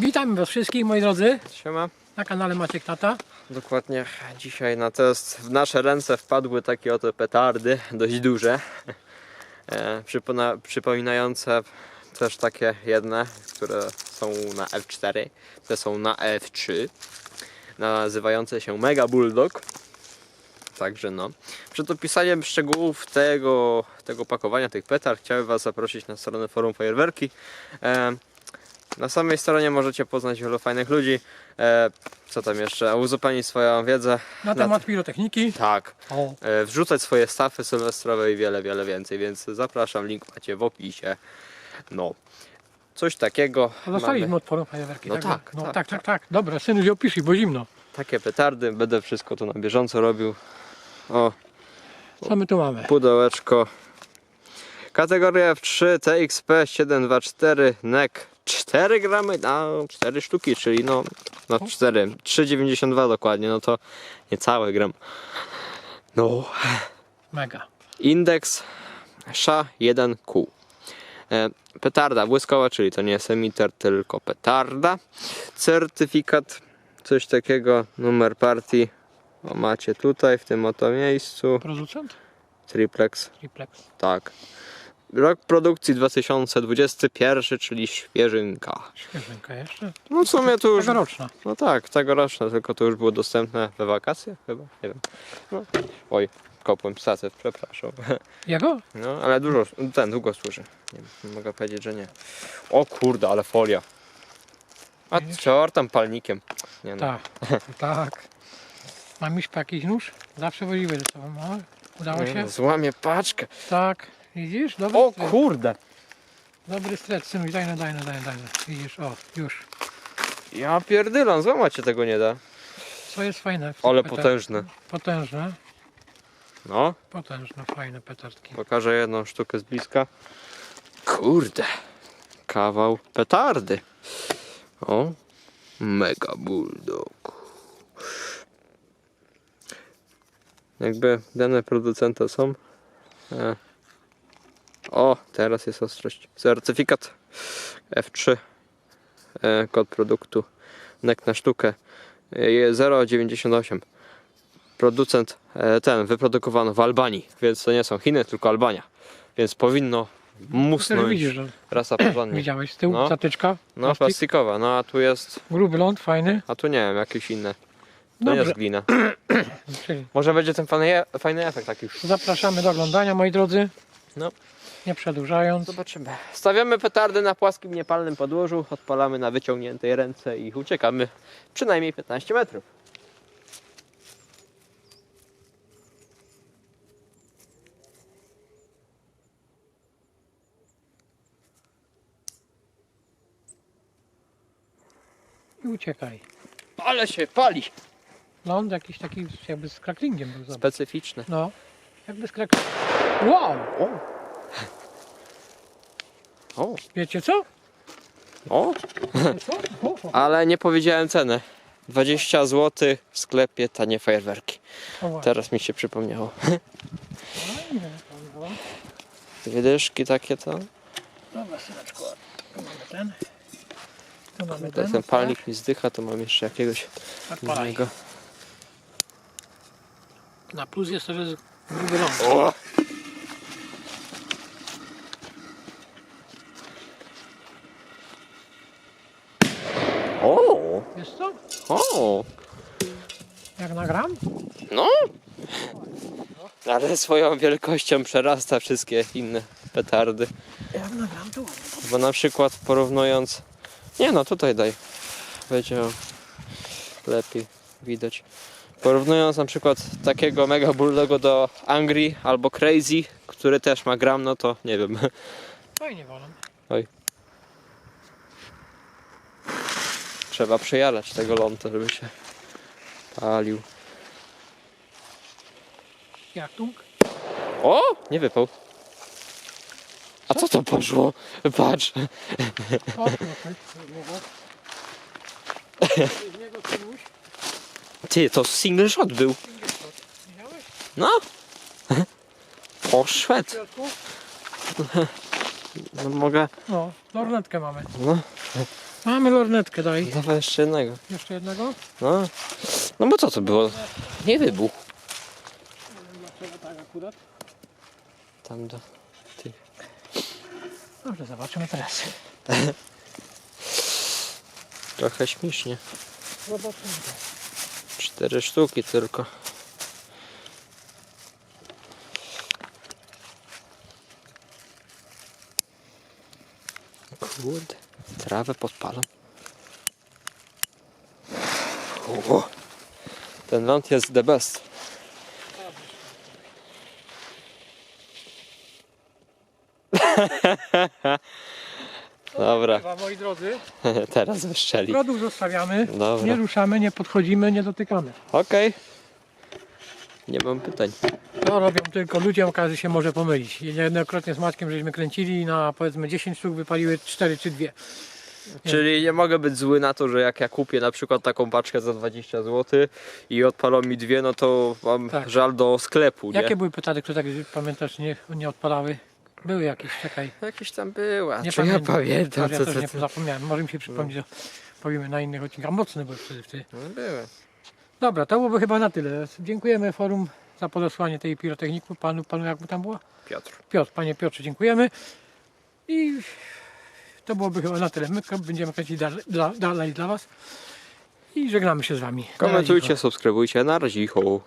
Witam Was wszystkich moi drodzy Siema. na kanale Maciek Tata. Dokładnie dzisiaj na test w nasze ręce wpadły takie oto petardy, dość duże. E, przypominające też takie jedne, które są na F4, te są na F3, nazywające się Mega Bulldog. Także no. Przed opisaniem szczegółów tego, tego pakowania tych petard chciałem Was zaprosić na stronę forum Fajerwerki. E, na samej stronie możecie poznać wielu fajnych ludzi. E, co tam jeszcze? Uzupełnić swoją wiedzę. Na temat pirotechniki. Tak. O, E, wrzucać swoje stafy sylwestrowe i wiele, wiele więcej, więc zapraszam, link macie w opisie. No. Coś takiego. a dostaliśmy mamy. od forum fajerwerki. No tak, no, tak, tak, tak, tak. Dobra, synu, opisuj, bo zimno. Takie petardy, będę wszystko tu na bieżąco robił. O, Co my tu mamy? pudełeczko. Kategoria F3 TXP 724 NEC 4 gramy na 4 sztuki, czyli no, no 4, 3,92 dokładnie, no to niecałe gram. No, Mega. indeks SHA1Q. E, Petarda błyskowa, czyli to nie jest emiter, tylko petarda. Certyfikat, coś takiego, numer partii. O, macie tutaj, w tym oto miejscu. Producent? Triplex, Triplex. tak. Rok produkcji 2021, czyli świeżynka. Świeżynka jeszcze. No w sumie to już. Tegoroczna. No tak, tegoroczne, tylko to już było dostępne we wakacje chyba, nie wiem. No. Oj, kopłem statyw, przepraszam. Jego? No, ale dużo, ten długo służy. Nie, mogę powiedzieć, że nie. O kurde, ale folia. A cior tam palnikiem. Nie no. Tak, tak. Mam po jakiś nóż? Zawsze woziły ze sobą. No, udało się? no, Złamie paczkę. Tak. Widzisz? Dobry O stretch. kurde. Dobry stretch, synu. Daj no, daj no, daj no, daj no. Widzisz, o, już. Ja pierdylam, złamać się tego nie da. Co jest fajne? Ale petard- potężne. Potężne. No, Potężne, fajne petardki. pokażę jedną sztukę z bliska. Kurde. Kawał petardy. O. Mega bulldog. Jakby dane producenta są. E. O, teraz jest ostrość. Certyfikat F3. E, kod produktu. NEC na sztukę. E, jest 0,98. Producent e, ten wyprodukowano w Albanii, więc to nie są Chiny, tylko Albania. Więc powinno Też musnąć widzisz, że rasa porządnie. widziałeś z tyłu No. zatyczka, No plastik, plastikowa, no a tu jest, gruby ląd, fajny. a tu nie wiem, jakieś inne. To nie Dobrze. jest glina. Czyli Może będzie ten fajny, fajny efekt taki już. zapraszamy do oglądania, moi drodzy. No. Nie przedłużając. Zobaczymy. Stawiamy petardy na płaskim, niepalnym podłożu, odpalamy na wyciągniętej ręce i uciekamy przynajmniej 15 metrów. I uciekaj. Ale się pali! Ląd jakiś taki jakby z kraklingiem był. zobacz. Specyficzne. No. Jakby z kraklingiem. Wow! O! O! Wiecie co? O! Wiecie co? O, Ale nie powiedziałem ceny. 20 zł w sklepie tanie fajerwerki. o. Teraz mi się przypomniało. Fajne, no. Dwie dyszki takie to. Dobra, syneczku. Tu mamy ten. Tu mamy Ten, ten. ten palnik mi zdycha, to mam jeszcze jakiegoś Tak, odpalaj. innego. Na plus jest to, że jest gruby ląd. O! O! Wiesz co? O! Jak nagram? No! Ale swoją wielkością przerasta wszystkie inne petardy. Jak nagram, to ładnie. Bo na przykład porównując... Nie no, tutaj daj. Będzie lepiej widać. Porównując na przykład takiego Mega Bulldoga do Angry albo Crazy, który też ma gram, no to nie wiem. Fajnie wolą. Trzeba przejarać tego lądu, żeby się palił. Jak tung? O! Nie wypał. A co to poszło? Patrz. Ty, to single shot był. No. Poszedł. No mogę. No, lornetkę mamy. No. Mamy lornetkę, daj. Dawaj jeszcze jednego. Jeszcze jednego? No. No bo co to było? Nie wybuch. Dlaczego tak akurat? Tam do tych. Dobrze, zobaczymy teraz. Trochę śmiesznie. Zobaczymy. Cztery sztuki tylko. Kurde, trawę podpalam. O, ten ląd jest the best. Dobra, Chyba, moi drodzy, teraz wyszczeli. produkt zostawiamy. Dobra. Nie ruszamy, nie podchodzimy, nie dotykamy. Okej. Nie mam pytań. To robią tylko ludzie, okaże się może pomylić. Niejednokrotnie z Maćkiem żeśmy kręcili i na powiedzmy 10 sztuk wypaliły 4 czy 2. Czyli nie mogę być zły na to, że jak ja kupię na przykład taką paczkę za 20 zł i odpalą mi dwie, no to mam Tak. żal do sklepu, nie? Jakie były pytady, które tak pamiętasz, nie, nie odpalały? Były jakieś, czekaj. Jakieś tam była. Nie Czy ja pamiętam, ja co też to, nie co... zapomniałem. Może mi się przypomnieć, że powiemy na innych odcinkach. Mocne były wtedy. wtedy. No, były. Dobra, to byłoby chyba na tyle. Dziękujemy forum za podesłanie tej pirotechniku. Panu, panu jak mu tam było? Piotr. Piotr, panie Piotrze, dziękujemy. I to byłoby chyba na tyle. My będziemy kręcić dalej dla, dla Was. I żegnamy się z Wami. Komentujcie, subskrybujcie. Na razie. ho.